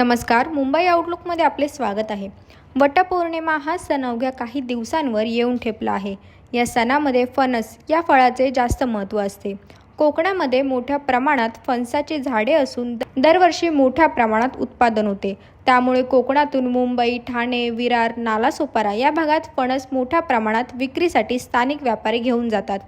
नमस्कार मुंबई आउटलुकमध्ये आपले स्वागत आहे. वटपौर्णिमा हा सण अवघ्या काही दिवसांवर येऊन ठेपला आहे. या सणामध्ये फणस या फळाचे जास्त महत्त्व असते. कोकणामध्ये मोठ्या प्रमाणात फणसाची झाडे असून द- दरवर्षी मोठ्या प्रमाणात उत्पादन होते. त्यामुळे कोकणातून मुंबई ठाणे विरार नालासोपारा या भागात फणस मोठ्या प्रमाणात विक्रीसाठी स्थानिक व्यापारी घेऊन जातात.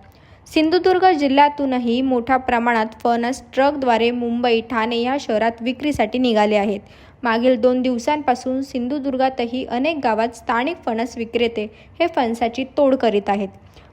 सिंधुदुर्ग जिल्ह्यातूनही मोठ्या प्रमाणात फणस ट्रकद्वारे मुंबई ठाणे या शहरात विक्रीसाठी निघाले आहेत. मागील दोन दिवसांपासून सिंधुदुर्गातही अनेक गावात स्थानिक फणस विक्रेते हे फणसाची तोड करीत आहेत.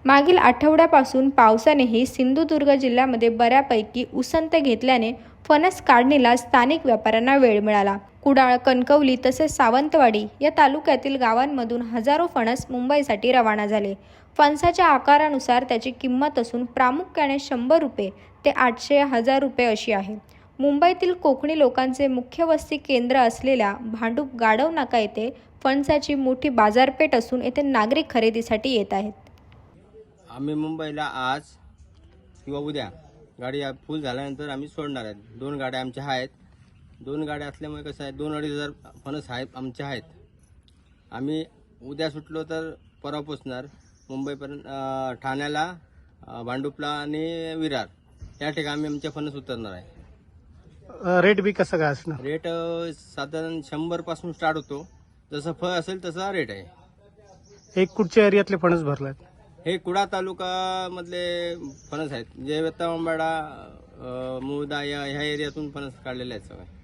मागील आठवड्यापासून पावसानेही सिंधुदुर्ग जिल्ह्यामध्ये बऱ्यापैकी उसंत घेतल्याने फणस काढणीला स्थानिक व्यापाऱ्यांना वेळ मिळाला. कुडाळ कणकवली तसेच सावंतवाडी या तालुक्यातील गावांमधून हजारो फणस मुंबईसाठी रवाना झाले. फणसाच्या आकारानुसार त्याची किंमत असून प्रामुख्याने शंभर रुपये ते आठशे हजार रुपये अशी आहे. मुंबईतील कोकणी लोकांचे मुख्य वस्ती केंद्र असलेल्या भांडूप गाडव नाका येथे फणसाची मोठी बाजारपेठ असून येथे नागरिक खरेदीसाठी येत आहेत. आम्ही मुंबईला आज किंवा उद्या गाडी फुल झाल्यानंतर आम्ही सोडणार आहेत. दोन गाड्या आमच्या आहेत. दोन गाड्या असल्यामुळे कसं आहे दोन अडीच हजार फणस आहेत आमच्या आहेत. आम्ही उद्या सुटलो तर परवा पोचणार. मुंबईपर्यंत ठाण्याला भांडुपला आणि विरार. या ठिकाणी आम्ही आमच्या फणस उतरणार आहे. रेट बी कसं काय असणार? रेट साधारण शंभरपासून स्टार्ट होतो. जसं फळ असेल तसा रेट आहे. एक कुठच्या एरियातले फणस भरलात? हे कुडा तालुका मधले फणस आहेत. जे वेतांबाडा मुळदा या ह्या एरियातून फणस काढलेले आहेत सगळे.